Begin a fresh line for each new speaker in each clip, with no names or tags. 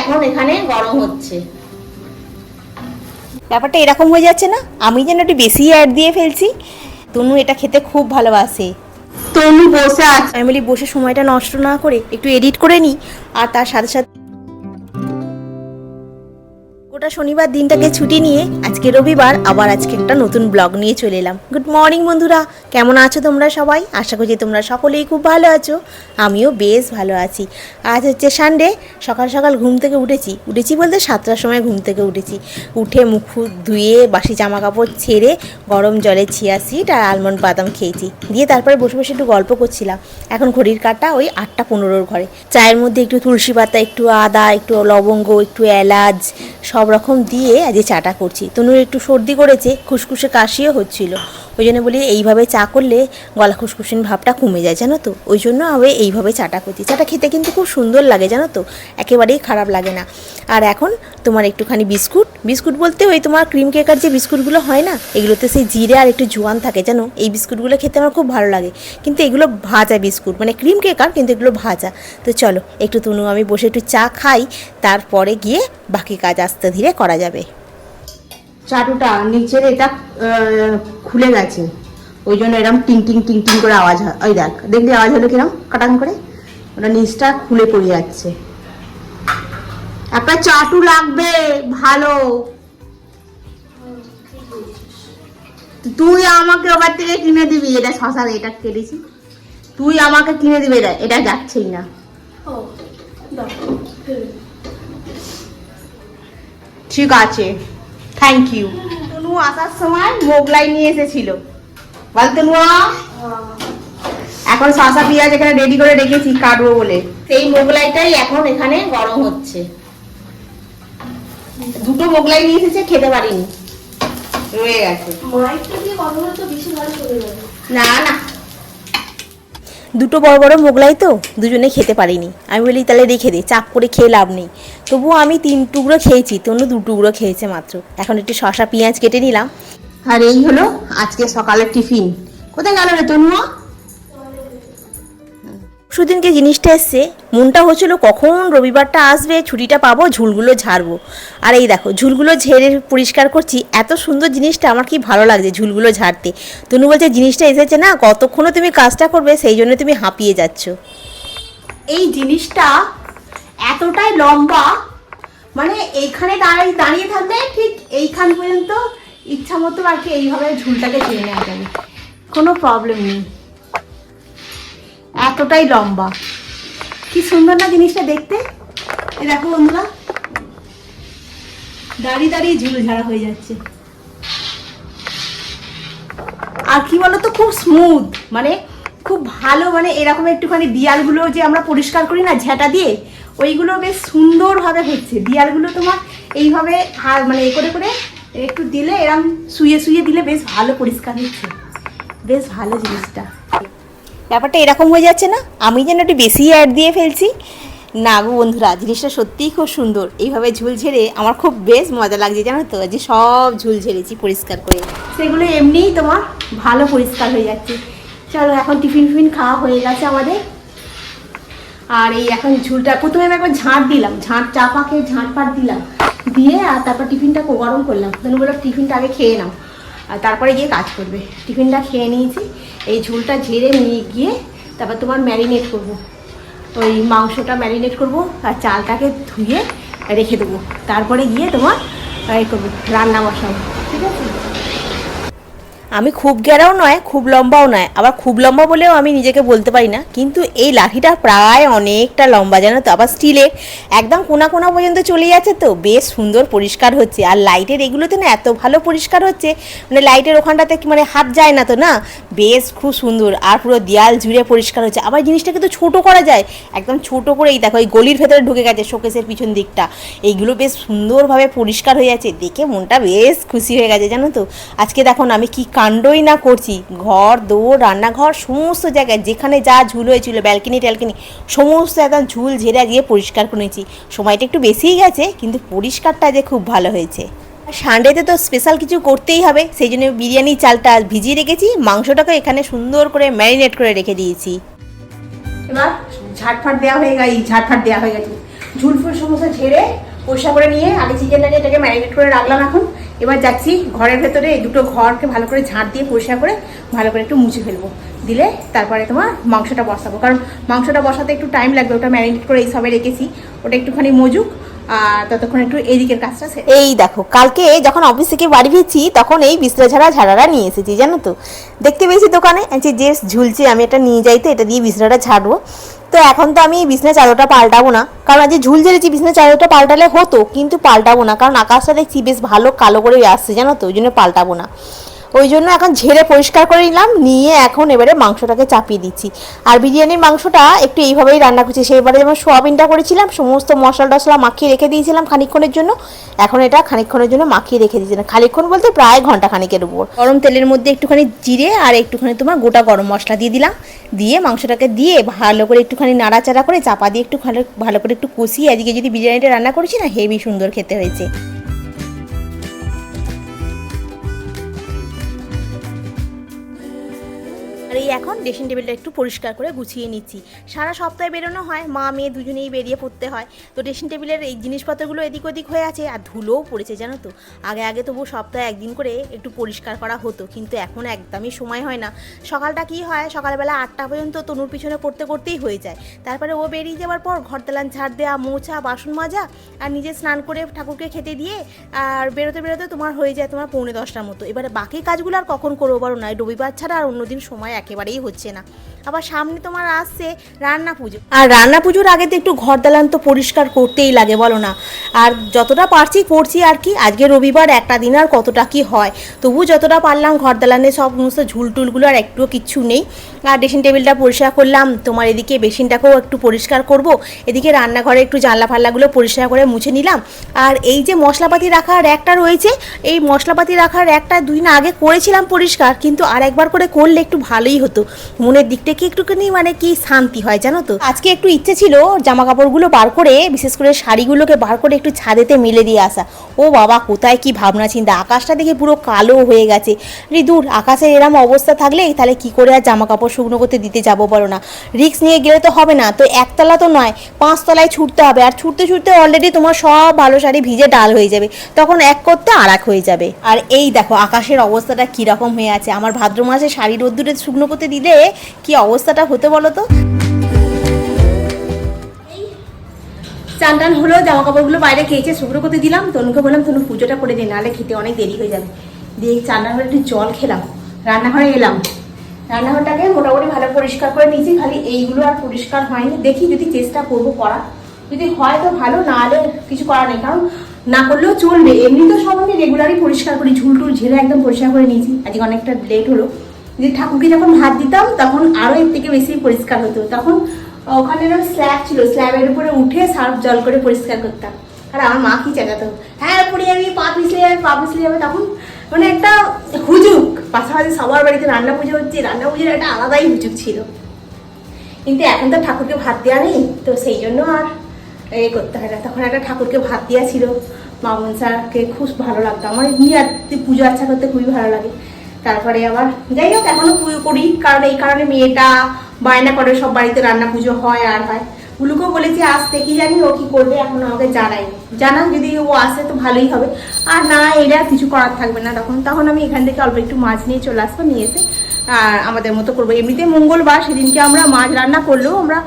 এখন এখানে গরম হচ্ছে।
ব্যাপারটা এরকম হয়ে যাচ্ছে না? আমি যেন একটু বেশি অ্যাড দিয়ে ফেলছি। তনু এটা খেতে খুব ভালোবাসে।
তনু বসে আছে
আমি বলি বসে সময়টা নষ্ট না করে একটু এডিট করে নিই আর তার সাথে সাথে গোটা শনিবার দিনটাকে ছুটি নিয়ে আজকে রবিবার আবার আজকে একটা নতুন ব্লগ নিয়ে চলে এলাম। গুড মর্নিং বন্ধুরা, কেমন আছো তোমরা সবাই? আশা করছি তোমরা সকলেই খুব ভালো আছো, আমিও বেশ ভালো আছি। আজ হচ্ছে সানডে সকাল সকাল ঘুম থেকে উঠেছি। উঠেছি বলতে সাতটার সময় ঘুম থেকে উঠেছি। উঠে মুখ ধুয়ে, বাসি জামা কাপড় ছেড়ে, গরম জলে চিয়া সিড আর আলমন্ড বাদাম খেয়েছি। দিয়ে তারপরে বসে বসে একটু গল্প করছিলাম। এখন ঘড়ির কাটা ওই আটটা পনেরোর ঘরে। চায়ের মধ্যে একটু তুলসী পাতা, একটু আদা, একটু লবঙ্গ, একটু এলাচ, সব রকম দিয়ে আজকে চাটা করছি। তনুর একটু সর্দি করেছে, খুসখুসে কাশিও হচ্ছিল। ওই জন্য বলি এইভাবে চা করলে গলা খুসখুসিন ভাবটা কমে যায়, জানো তো? ওই জন্য আমি এইভাবে চাটা করছি। চাটা খেতে কিন্তু খুব সুন্দর লাগে, জানো তো? একেবারেই খারাপ লাগে না। আর এখন তোমার একটুখানি বিস্কুট। বিস্কুট বলতে ওই তোমার ক্রিম কেকার যে বিস্কুটগুলো হয় না, এগুলোতে সেই জিরে আর একটু জোয়ান থাকে, জানো? এই বিস্কুটগুলো খেতে আমার খুব ভালো লাগে। কিন্তু এগুলো ভাজা বিস্কুট মানে ক্রিম কেকার কিন্তু এগুলো ভাজা। তো চলো, একটু তুনু, আমি বসে একটু চা খাই, তারপরে গিয়ে বাকি কাজ আস্তে ধীরে করা যাবে।
চাটুটা নিচের এটা খুলে গেছে। ওই জন্য এরকম টিং টিং টিং টিং করে আওয়াজ হয়। ওই দেখ, দেখলি আওয়াজ হলো কিরম? কাটাং করে? ওটা নিচটা খুলে পড়ে যাচ্ছে। একটা চাটু লাগবে ভালো। তুই আমাকে ওবার থেকে কিনে দিবি এটা শশা এটা কেটেছি। তুই আমাকে কিনে দিবি এটা এটা যাচ্ছেই না। ঠিক আছে থ্যাংক ইউ তনু আসার সময় মোগলাই নিয়ে এসেছিল। বল তনু। এখন শশা পেঁয়াজ এখানে রেডি করে রেখেছি কাটবো বলে। সেই মোগলাইটাই এখন এখানে গরম হচ্ছে। দুটো মোগলাই নিয়ে এসেছে খেতে পারিনি। রয়ে গেছে। না না।
দুটো বড় বড় মোগলাই তো দুজনে খেতে পারিনি। আমি বলি তাহলে রেখে দে চাপ করে খেয়ে লাভ নেই। তবুও আমি তিন টুকরো খেয়েছি তনু দু টুকরো খেয়েছে মাত্র। এখন একটু শশা পেঁয়াজ কেটে নিলাম।
আর এই হলো আজকে সকালের টিফিন। কোথায় গেল রে তনুয়া?
সুদিনকে জিনিসটা এসছে, মনটা হচ্ছিল কখন রবিবারটা আসবে, ছুটিটা পাবো, ঝুলগুলো ঝাড়বো। আর এই দেখো, ঝুলগুলো ঝেড়ে পরিষ্কার করছি, এত সুন্দর জিনিসটা আমার কি ভালো লাগছে ঝুলগুলো ঝাড়তে। তনু বলছে, জিনিসটা এসেছে না, কতক্ষণও তুমি কাজটা করবে, সেই জন্য তুমি হাঁপিয়ে যাচ্ছ।
এই জিনিসটা এতটাই লম্বা মানে এইখানে দাঁড়িয়ে দাঁড়িয়ে থাকলে ঠিক এইখান পর্যন্ত ইচ্ছা মতো আর কি এইভাবে ঝুলটাকে টেনে নেওয়া যাবে কোনো প্রবলেম নেই। এতটাই লম্বা। কি সুন্দর না জিনিসটা দেখতে? এই দেখো বন্ধুরা, দাঁড়িয়ে দাঁড়িয়ে ঝুল ঝাড়া হয়ে যাচ্ছে। আর কি বলতো, খুব স্মুথ মানে খুব ভালো মানে এরকম একটুখানি দিয়ালগুলো যে আমরা পরিষ্কার করি না, ঝেঁটা দিয়ে, ওইগুলো বেশ সুন্দরভাবে হচ্ছে। দিয়ালগুলো তোমার এইভাবে হাত মানে এ করে করে একটু দিলে এরকম শুয়ে শুয়ে দিলে বেশ ভালো পরিষ্কার হচ্ছে। বেশ ভালো জিনিসটা।
ব্যাপারটা এরকম হয়ে যাচ্ছে না? আমি যেন একটু বেশি অ্যাড দিয়ে ফেলছি। না গো বন্ধুরা, জিনিসটা সত্যিই খুব সুন্দর। এইভাবে ঝুল ঝেড়ে আমার খুব বেশ মজা লাগছে, জানো তো? যে সব ঝুল ঝেড়েছি পরিষ্কার করে।
সেগুলো এমনিই তোমার ভালো পরিষ্কার হয়ে যাচ্ছে। চলো, এখন টিফিন ফিফিন খাওয়া হয়ে গেছে আমাদের। আর এই এখন ঝুলটা, প্রথমে আমি একবার ঝাঁট দিলাম, ঝাঁট চাপা খেয়ে ঝাঁট পাট দিলাম। দিয়ে আর তারপর টিফিনটা গরম করলাম। তখন বললাম টিফিনটা আগে খেয়ে নাও। আর তারপরে গিয়ে কাজ করবে। টিফিনটা খেয়ে নিয়েছি। এই ঝোলটা ঝেড়ে নিয়ে গিয়ে তারপর তোমার ম্যারিনেট করব। ওই মাংসটা ম্যারিনেট করব আর চালটাকে ধুয়ে রেখে দেবো। তারপরে গিয়ে তোমার এ করব, রান্না বসাবো। ঠিক আছে?
আমি খুব গেরাও নয়, খুব লম্বাও নয়। আবার খুব লম্বা বলেও আমি নিজেকে বলতে পারি না। কিন্তু এই লাঠিটা প্রায় অনেকটা লম্বা, জানো তো? আবার স্টিলের একদম কোনা কোনা পর্যন্ত চলে যাচ্ছে তো। বেশ সুন্দর পরিষ্কার হচ্ছে। আর লাইটের এগুলোতে না এত ভালো পরিষ্কার হচ্ছে মানে লাইটের ওখানটাতে মানে হাত যায় না তো, না? বেশ খুব সুন্দর। আর পুরো দেয়াল জুড়ে পরিষ্কার হচ্ছে। আবার জিনিসটাকে তো ছোট করা যায়। একদম ছোট করে এই দেখো, এই গলির ভেতরে ঢুকে গেছে শোকেসের পিছন দিকটা। এইগুলো বেশ সুন্দরভাবে পরিষ্কার হয়ে যাচ্ছে। দেখে মনটা বেশ খুশি হয়ে গেছে, জানো তো? আজকে দেখো আমি কি কাণ্ডই না করছি। ঘর দৌড় রান্নাঘর, সমস্ত জায়গায় যেখানে যা ঝুল হয়েছিল ব্যালকনি ট্যালকনি সমস্ত একদম ঝুল ঝেড়ে গিয়ে পরিষ্কার করেছি সময়টা একটু বেশিই গেছে, কিন্তু পরিষ্কারটা যে খুব ভালো হয়েছে। সানডেতে তো স্পেশাল কিছু করতেই হবে, সেই জন্য বিরিয়ানি, চালটা ভিজিয়ে রেখেছি, মাংসটাকে এখানে সুন্দর করে ম্যারিনেট করে রেখে দিয়েছি।
এবার ঝাটফাট দেওয়া হয়ে গেছে ঝাটফাট দেওয়া হয়ে গেছে। ঝুল ফুল সমস্ত ঝেড়ে পরিষ্কার করে নিয়ে আগে চিকেনটা এটাকে ম্যারিনেট করে রাখলাম এখন। এবার যাচ্ছি ঘরের ভেতরে, এই দুটো ঘরকে ভালো করে ঝাঁট দিয়ে পরিষ্কার করে ভালো করে একটু মুছে ফেলব। দিলে তারপরে তোমার মাংসটা বসাবো। কারণ মাংসটা বসাতে একটু টাইম লাগবে, ওটা ম্যারিনেট করে এই সবে রেখেছি। ওটা একটুখানি মজুক ততক্ষণ একটু এদিকের কাজটা
এই দেখো, কালকে যখন অফিস থেকে বাড়ি ফিরছি, তখন এই বিছনা ঝাড়া ঝাড়ারা নিয়ে এসেছি, জানো তো? দেখতে পেয়েছি দোকানে? যে ঝুলছে, আমি এটা নিয়ে যাই তো, এটা দিয়ে বিছনাটা ঝাড়বো। তো এখন তো আমি বিছনা চাদরটা পাল্টাবো না। কারণ আজ ঝুল ঝেড়েছি বিছনা চাদরটা পাল্টালে হতো, কিন্তু পাল্টাবো না। কারণ আকাশটা দেখছি বেশ ভালো কালো করে আসছে, জানো তো, ওই জন্য পাল্টাবো না। ওই জন্য এখন ঝেড়ে পরিষ্কার করে নিলাম, নিয়ে এখন এবারে মাংসটাকে চাপিয়ে দিচ্ছি। আর বিরিয়ানির মাংসটা একটু এইভাবেই রান্না করছি। সেইবারে যেমন সোয়াবিনটা করেছিলাম, সমস্ত মশলা টশলা মাখিয়ে রেখে দিয়েছিলাম খানিক্ষণের জন্য। এখন এটা খানিকক্ষণের জন্য মাখিয়ে রেখে দিয়েছিলাম খানিক্ষণ বলতে প্রায় ঘণ্টা খানিকের উপর। গরম তেলের মধ্যে একটুখানি জিরে আর একটুখানি তোমার গোটা গরম মশলা দিয়ে দিলাম। দিয়ে মাংসটাকে দিয়ে ভালো করে একটুখানি নাড়াচাড়া করে চাপা দিয়ে একটু ভালো করে একটু কষিয়ে, আজকে যদি বিরিয়ানিটা রান্না করেছি না হেভি সুন্দর খেতে হয়েছে। আর এই এখন ড্রেসিং টেবিলটা একটু পরিষ্কার করে গুছিয়ে নিচ্ছি। সারা সপ্তাহে বেরোনো হয়, মা, মেয়ে দুজনেই বেরিয়ে পড়তে হয়। তো ড্রেসিং টেবিলের এই জিনিসপত্রগুলো এদিক ওদিক হয়ে আছে আর ধুলোও পড়েছে, জানো তো? আগে আগে তবু সপ্তাহে একদিন করে একটু পরিষ্কার করা হতো, কিন্তু এখন একদমই সময় হয় না। সকালটা কি হয়, সকালবেলা আটটা পর্যন্ত তনুর পিছনে করতে করতেই হয়ে যায়। তারপরে ও বেরিয়ে যাওয়ার পর ঘর তেলান ঝাড় দেওয়া মোছা, বাসন মাজা আর নিজে স্নান করে ঠাকুরকে খেতে দিয়ে আর বেরোতে বেরোতে তোমার হয়ে যায় তোমার পৌনে দশটার মতো। এবারে বাকি কাজগুলো আর কখন করব পারো না? রবিবার ছাড়া আর অন্যদিন সময় একেবারেই হচ্ছে না। আবার সামনে তোমার আসছে রান্না পুজো। আর রান্না পুজোর আগে তো একটু ঘর দালান তো পরিষ্কার করতেই লাগে, বলো না। আর যতটা পারছি করছি আর কি, আজকে রবিবার একটা দিন আর কতটা কি হয়। তবু যতটা পারলাম ঘর দালানে সব সমস্ত ঝুল টুলগুলো আর একটুও কিচ্ছু নেই। আর ড্রেসিং টেবিলটা পরিষ্কার করলাম, তোমার এদিকে বেসিনটাকেও একটু পরিষ্কার করব। এদিকে রান্নাঘরে একটু জানলা ফাল্লাগুলো পরিষ্কার করে মুছে নিলাম। আর এই যে মশলাপাতি রাখার র্যাকটা রয়েছে, এই মশলাপাতি রাখার র্যাকটা দুই দিন আগে করেছিলাম পরিষ্কার, কিন্তু আর একবার করে করলে একটু ভালোই হতো। মনের দিকটা কি একটুখানি মানে কি শান্তি হয়, জানো তো? আজকে একটু ইচ্ছে ছিল জামা কাপড়গুলো বার করে, বিশেষ করে শাড়িগুলোকে বার করে একটু ছাদেতে মেলে দিয়ে আসা। ও বাবা, কোথায় কি ভাবনা চিন্তা? আকাশটা দেখে পুরো কালো হয়ে গেছে। রে দূর আকাশের এরম অবস্থা থাকলে তাহলে কি করে আর জামা কাপড় শুকনো করতে দিতে যাব বলো না? রিক্স নিয়ে গেলে তো হবে না, তো একতলা তো নয়, পাঁচতলায় ছুটতে হবে। আর ছুটতে ছুটতে অলরেডি তোমার সব ভালো শাড়ি ভিজে ডাল হয়ে যাবে। তখন এক করতে আর এক হয়ে যাবে। আর এই দেখো, আকাশের অবস্থাটা কীরকম হয়ে আছে। আমার ভাদ্র মাসে শাড়ি রোদ্দুরে শুকনো করতে দিলে কি অবস্থাটা হতে বলো তো?
চান টান হলো জামা কাপড়গুলো বাইরে খেয়েছে শুকনো করতে দিলাম, তনুকে বললাম, তনু, পুজোটা করে দিই নাহলে খেতে অনেক দেরি হয়ে যাবে। দিয়ে চান টান একটু জল খেলাম, রান্নাঘরে এলাম। রান্নাঘরটাকে মোটামুটি ভালো পরিষ্কার করে নিয়েছি, খালি এইগুলো আর পরিষ্কার হয়নি। দেখি যদি চেষ্টা করব করা যদি হয় তো ভালো, না হলে কিছু করার নেই, কারণ না করলেও চলবে। এমনি তো সব আমি রেগুলারই পরিষ্কার করি ঝুল টুল ঝেড়ে একদম পরিষ্কার করে নিয়েছি। আজকে অনেকটা লেট হলো। যদি ঠাকুরকে যখন ভাত দিতাম, তখন আরও এর থেকে বেশি পরিষ্কার হতো। তখন ওখানে এরকম স্ল্যাব ছিল, স্ল্যাবের উপরে উঠে সার্ফ জল করে পরিষ্কার করতাম। আর আমার মা কি চাকাতো হ্যাঁ পড়ে যাবি পা পিছলে যাবে, পা পিছলে যাবে। তখন মানে একটা হুজুক পাশাপাশি সবার বাড়িতে রান্না পুজো হচ্ছে, রান্না পুজোর একটা আলাদাই হুজুক ছিল। কিন্তু এখন তো ঠাকুরকে ভাত দেওয়া নেই, তো সেই জন্য আর এ করতে হয় না। তখন একটা ঠাকুরকে ভাত দেওয়া ছিল, মামুন স্যারকে খুব ভালো লাগতো। আমার আর পুজো আচ্ছা করতে খুবই ভালো লাগে। তারপরে আবার যাই হোক, এখনও পুজো করি। কারণ এই কারণে মেয়েটা বায়না করে, সব বাড়িতে রান্না পুজো হয় আর হয়। উলুকেও বলেছি আসতে কি জানি ও কি করবে, এখন আমাকে জানাই। জানা যদি ও আসে তো ভালোই হবে। আর না, এরা কিছু করার থাকবে না। তখন তখন আমি এখান থেকে অল্প একটু মাছ নিয়ে চলে আসব, নিয়ে এসে আর আমাদের মতো করব। এমনিতে মঙ্গলবার, সেদিনকে আমরা মাছ রান্না করলেও আমরা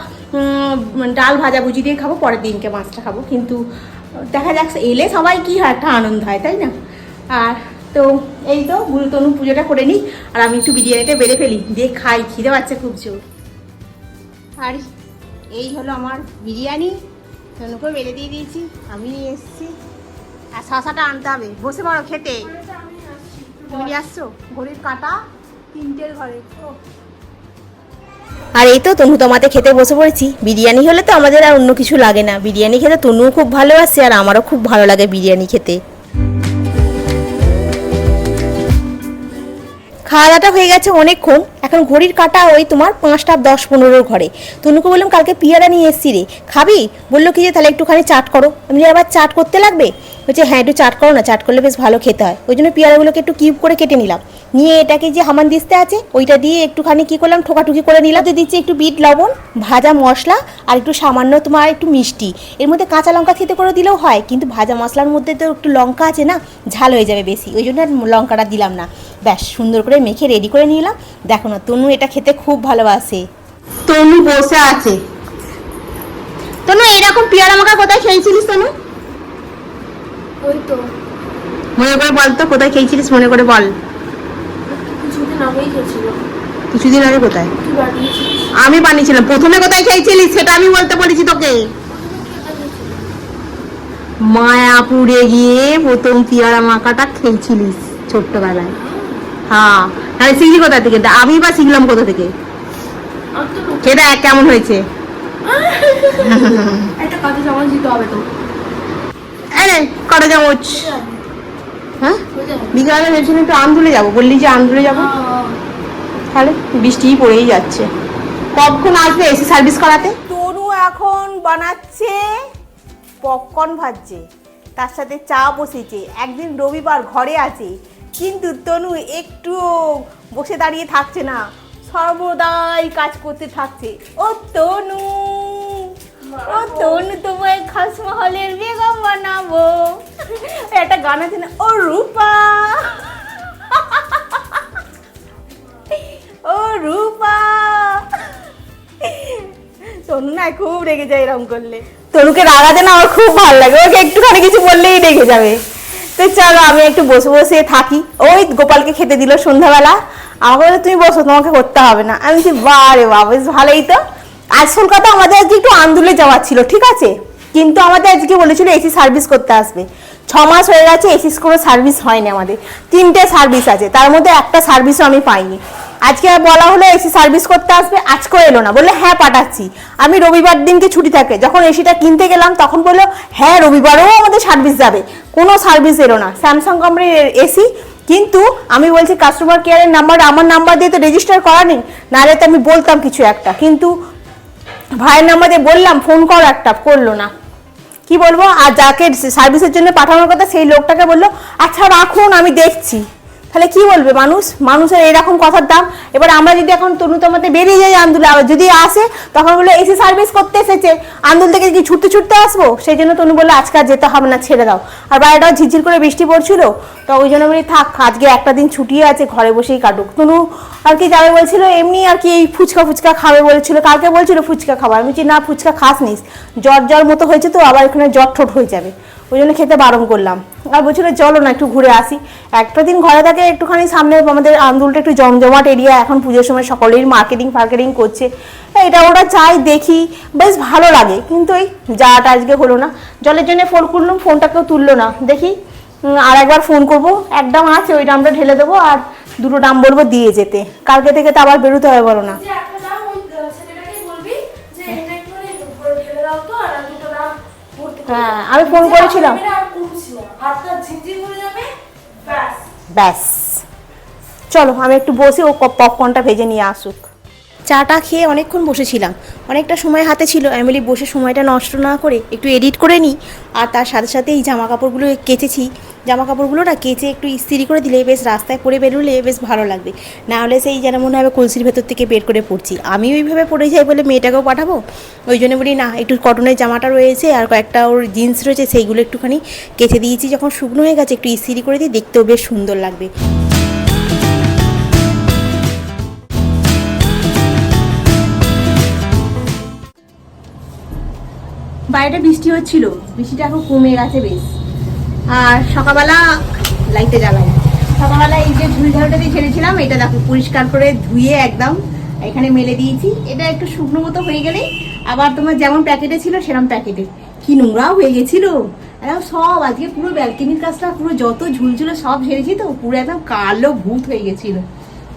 ডাল ভাজা ভুজি দিয়ে খাব, পরের দিনকে মাছটা খাব। কিন্তু দেখা যাক, এলে সবাই কি হয় একটা আনন্দ হয়, তাই না? আর তো এই তো গুরু তনু পুজোটা করে নিই, আর আমি একটু বিরিয়ানিটা বেড়ে ফেলি, দিয়ে খাই, খিদে পাচ্ছে খুব জোর। আর এই হলো আমার বিরিয়ানি তনুকেও বেড়ে দিয়ে দিয়েছি, আমি নিয়ে এসেছি। আর শশাটা আনতে হবে, বসে পড়ো খেতে। তুমি আসছো? ঘড়ির কাটা তিনটের ঘরে
আর এই তো তনু তোমাতে খেতে বসে পড়েছি, বিরিয়ানি হলে তো আমাদের আর অন্য কিছু লাগে না। বিরিয়ানি খেতে তনুও খুব ভালোবাসে, আর আমারও খুব ভালো লাগে বিরিয়ানি খেতে। খাওয়া দাওয়াটা হয়ে গেছে অনেকক্ষণ। এখন ঘড়ির কাটা ওই তোমার পাঁচটা দশ পনেরোর ঘরে। তনুকে বললাম, কালকে পিয়ারা নিয়ে এসছি রে খাবি? বলল, কি যে তাহলে একটুখানি চাট করো। আমি আবার চাট করতে লাগবে? বলছে হ্যাঁ একটু চাট করো না, চাট করলে বেশ ভালো খেতে হয়। ওই জন্য পেয়ারাগুলোকে একটু কিউব করে কেটে নিলাম। নিয়ে এটাকে যে হামান দিস্তে আছে, ওইটা দিয়ে একটুখানি কি করলাম, ঠোকাঠুকি করে নিলাম। তো দিচ্ছি একটু বিট, লবণ, ভাজা মশলা আর একটু সামান্য তোমার একটু মিষ্টি। এর মধ্যে কাঁচা লঙ্কা খেতে করে দিলেও হয়, কিন্তু ভাজা মশলার মধ্যে তো একটু লঙ্কা আছে না, ঝাল হয়ে যাবে বেশি। ওই জন্য লঙ্কাটা দিলাম না। ব্যাস, সুন্দর করে মেখে রেডি করে নিলাম। দেখো না, তনু এটা খেতে খুব ভালোবাসে।
তনু বসে আছে। তনু এইরকম পেয়ারা মাখা কোথায় খেয়েছিলিস তনু?
ওই তো।
মনে করে বল তো কোথায় খেয়েছিলিস মনে করে বল।
কিছুদিন আগেই
কিছুদিন আগে কোথায়? আমি বানিয়েছিলাম। প্রথমে কোথায় খেয়েছিলিস সেটা আমি বলতে বলেছি তোকে। মায়াপুরে গিয়ে প্রথম পিয়ারা মাখাটা খেয়েছিলিস ছোট্টবেলায়। হ্যাঁ। তাহলে শিখলি কোথা থেকে? আমি বা শিখলাম কোথা থেকে? সেটা কেমন হয়েছে?
একটা দিতে হবে তো।
কটা চামচ। হ্যাঁ? বিকালে ভেবেছিলাম একটু আন্দুলে যাব। বললি যে আন্দুলে যাব। তাহলে বৃষ্টিই পড়েই যাচ্ছে। কখন আসবে এসি সার্ভিস করাতে?
তনু এখন বানাচ্ছে পপকর্ন ভাজছে। তার সাথে চা বসেছে। একদিন রবিবার ঘরে আছে। কিন্তু তনু একটু বসে দাঁড়িয়ে থাকছে না। সর্বদাই কাজ করতে থাকছে। ও তনু! ও তনু তোমায় খাসমহলের বেগম বানাবো। একটা গান আছে না, ও রূপা। ও রূপা। তনু না খুব রেগে যায় এরকম করলে। তনুকে রাগাতে না আমার খুব ভালো লাগে, ওকে একটুখানি কিছু বললেই রেগে যাবে। তো চলো, আমি একটু বসে বসে থাকি। ওই গোপালকে খেতে দিল সন্ধ্যাবেলা। আমাকে বলে তুমি বসো, তোমাকে করতে হবে না। আমি বলছি বারে বা বেশ ভালোই তো। আসল কথা আমাদের আজকে একটু আন্দুলে যাওয়ার ছিল, ঠিক আছে? কিন্তু আমাদের আজকে বলেছিল এসি সার্ভিস করতে আসবে। ছ মাস হয়ে গেছে, এসি কোনো সার্ভিস হয়নি আমাদের। তিনটে সার্ভিস আছে, তার মধ্যে একটা সার্ভিসও আমি পাইনি। আজকে বলা হলো এসি সার্ভিস করতে আসবে, আজকেও এলো না। বললে হ্যাঁ পাঠাচ্ছি। আমি রবিবার দিনকে ছুটি থাকে। যখন এসিটা কিনতে গেলাম, তখন বলল হ্যাঁ রবিবারও আমাদের সার্ভিস যাবে। কোনো সার্ভিস এলো না। স্যামসাং কোম্পানির এসি, কিন্তু আমি বলছি কাস্টমার কেয়ারের নাম্বার আমার নাম্বার দিয়ে তো রেজিস্টার করা নেই। নাহলে তো আমি বলতাম কিছু একটা। কিন্তু ভাইয়ের নাম্বারে বললাম ফোন কর একটা, করল না। কি বলব? আর যাকে সার্ভিসের জন্য পাঠানোর কথা, সেই লোকটাকে বলল আচ্ছা রাখুন, আমি দেখছি। তাহলে কি বলবে মানুষ? মানুষের এরকম কথার দাম। এবার আমরা যদি এখন তনুতমাতে বেরিয়ে যাই আন্দুলে, আবার যদি আসে, তখন বলল এসে সার্ভিস করতে এসেছে। আন্দুল থেকে কি ছুটতে ছুটতে আসব? সেই জন্য তনু বলল, আজকে আর যেতে হবে না, ছেড়ে দাও। আর বাইরেটাও ঝিরঝির করে বৃষ্টি পড়ছিল। তো ওই জন্য বলি, থাক, আজকে একটা দিন ছুটিয়ে আছে, ঘরে বসেই কাটুক। তনু আর কি যাবে বলছিল, এমনি আর কি এই ফুচকা ফুচকা খাবে বলেছিল। কালকে বলছিল ফুচকা খাবার আমি বলছি, না, ফুচকা খাস নিস জ্বর জ্বর মতো হয়েছে তো, আবার এখানে জ্বর ঠোঁট হয়ে যাবে। ওই জন্য খেতে বারণ করলাম। আর বলছিল, চলো না, একটু ঘুরে আসি। একটা দিন ঘরে থাকে, একটুখানি সামনে আমাদের আন্দোলটা একটু জমজমাট এরিয়া এখন পুজোর সময় সকলেই মার্কেটিং ফার্কেটিং করছে। এটা ওরা চাই দেখি, বেশ ভালো লাগে। কিন্তু এই যাটা আজকে হলো না। জলের জন্য ফোন করলাম ফোনটা কেউ তুললো না। দেখি আর একবার ফোন করব। এক ডাম আছে, ওই ডামটা ঢেলে দেবো, আর দুটো ডাম বলব দিয়ে যেতে। কালকে থেকে তো আবার বেরোতে হবে বলো না। হ্যাঁ আমি ফোন করেছিলাম।
ব্যাস।
চলো আমি একটু বসে ও পপকর্নটা ভেজে নিয়ে আসুক। চাটা খেয়ে অনেকক্ষণ বসেছিলাম। অনেকটা সময় হাতে ছিল। অ্যামিলি বসে সময়টা নষ্ট না করে একটু এডিট করে নিই। আর তার সাথে সাথে এই জামা কাপড়গুলো কেচেছি। জামা কাপড়গুলো না কেচে একটু ইস্ত্রি করে দিলে বেশ রাস্তায় পরে বেরোলে বেশ ভালো লাগবে। না হলে সেই যেন মনে হবে কলসির ভেতর থেকে বের করে পড়ছি। আমি ওইভাবে পড়ে যাই বলে মেয়েটাকেও পাঠাবো। ওই জন্য বলি, না, একটু কটনের জামাটা রয়েছে আর কয়েকটা ওর জিন্স রয়েছে, সেইগুলো একটুখানি কেচে দিয়েছি। যখন শুকনো হয়ে গেছে, একটু ইস্ত্রি করে দিই, দেখতেও বেশ সুন্দর লাগবে। বাইরে বৃষ্টি হচ্ছিল, বৃষ্টিটা এখন কমে গেছে বেশ। আর সকালবেলা লাইটে জ্বালাই সকালবেলা এই যে ঝুল ঝাড়ুটা দিয়ে ছেড়েছিলাম, এটা দেখো পরিষ্কার করে ধুয়ে একদম এখানে মেলে দিয়েছি। এটা একটু শুকনো মতো হয়ে গেলেই আবার তোমার যেমন প্যাকেটে ছিল সেরকম প্যাকেটে কি নোংরাও হয়ে গেছিল। একদম সব, আজকে পুরো ব্যালকনির কাজটা, পুরো যত ঝুল ছিল সব ঝেড়েছি তো, পুরো একদম কালো ভূত হয়ে গেছিল।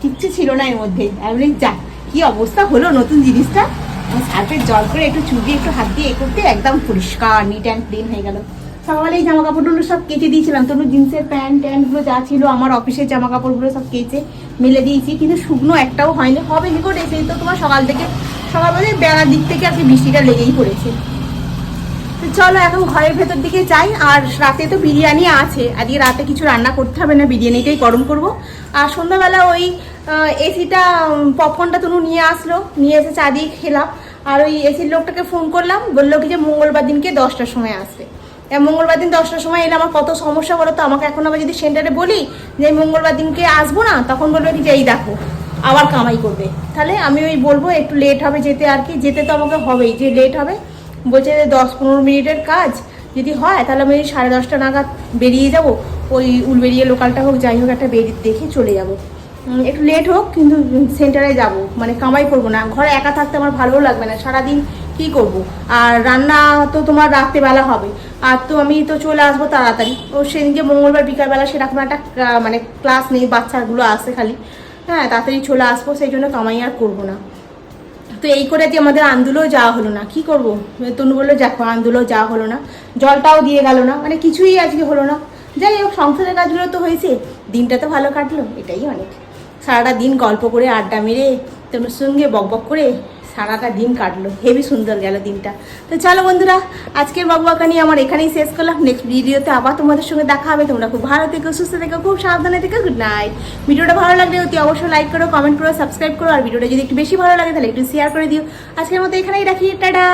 কিচ্ছু ছিল না এর মধ্যে। আমি যা, কি অবস্থা হলো নতুন জিনিসটা? সার্ফের জল করে একটু চুবিয়ে, একটু হাত দিয়ে করতে একদম পরিষ্কার নিট অ্যান্ড ক্লিন হয়ে গেল। সকালে এই জামা কাপড়গুলো সব কেচে দিয়েছিলাম। তনু জিন্সের প্যান্ট, ট্যান্টগুলো যা ছিল, আমার অফিসের জামা কাপড়গুলো সব কেচে মেলে দিয়েছি। কিন্তু শুকনো একটাও হয়নি। হবে কি করে? সেই তো তোমার সকাল থেকে সকালবেলায় বেড়ার দিক থেকে আর কি বৃষ্টিটা লেগেই পড়েছে। তো চলো, এখন ঘরের ভেতর দিকে যাই। আর রাতে তো বিরিয়ানি আছে। আজকে রাতে কিছু রান্না করতে হবে না, বিরিয়ানিটাই গরম করব। আর সন্ধ্যাবেলা ওই এসিটা পপকর্নটা তনু নিয়ে আসলো। নিয়ে এসে চা দিয়ে খেলাম। আর ওই এসির লোকটাকে ফোন করলাম। বলল কি যে মঙ্গলবার দিনকে দশটার সময় আসবে। মঙ্গলবার দিন দশটার সময় এলে আমার কত সমস্যা বলো তো? আমাকে এখন আবার যদি সেন্টারে বলি যে মঙ্গলবার দিনকে আসব না? তখন বলবে যে, এই দেখো, আবার কামাই করবে। তাহলে আমি ওই বলব, একটু লেট হবে যেতে আর কি, যেতে তো আমাকে হবেই। যে লেট হবে? বলছে দশ পনেরো মিনিটের কাজ, যদি হয় তাহলে আমি সাড়ে দশটা নাগাদ বেরিয়ে যাব। ওই উলবেরিয়া লোকালটা হোক, যাই হোক, একটা বেরিয়ে দেখে চলে যাব। একটু লেট হোক, কিন্তু সেন্টারে যাব। মানে কামাই করব না। ঘরে একা থাকতে আমার ভালোও লাগবে না। সারাদিন কি করব? আর রান্না তো তোমার রাত্রেবেলা হবে। আর তো আমি তো চলে আসব তাড়াতাড়ি। ও সেদিন যে মঙ্গলবার বিকালবেলা সেরকম একটা মানে ক্লাস নেই, বাচ্চাগুলো আসে খালি। হ্যাঁ তাড়াতাড়ি চলে আসব, সেই জন্য কামাই আর করব না। তো এই করে যে আমাদের আন্দুলেও যাওয়া হলো না। কি করব? তনু বলল দেখো আন্দুলেও যাওয়া হলো না। জলটাও দিয়ে গেল না। মানে কিছুই আজকে হলো না। যাই হোক, সংসারের কাজগুলো তো হয়েছে। দিনটা তো ভালো কাটলো, এটাই অনেক। সারাটা দিন গল্প করে আড্ডা মেরে তোমার সঙ্গে বকবক করে সারাটা দিন কাটলো। হেভি সুন্দর গেল দিনটা। তো চলো বন্ধুরা, আজকের বকবকানি আমার এখানেই শেষ করলাম। নেক্সট ভিডিওতে আবার তোমাদের সঙ্গে দেখা হবে। তোমরা খুব ভালো থেকো, সুস্থ থেকো, খুব সাবধানে থেকো। গুড নাইট ভিডিওটা ভালো লাগলে অতি অবশ্যই লাইক করো কমেন্ট করো সাবস্ক্রাইব করো। আর ভিডিওটা যদি একটু বেশি ভালো লাগে, তাহলে একটু শেয়ার করে দিও। আজকের মতো এখানেই রাখি। টাটা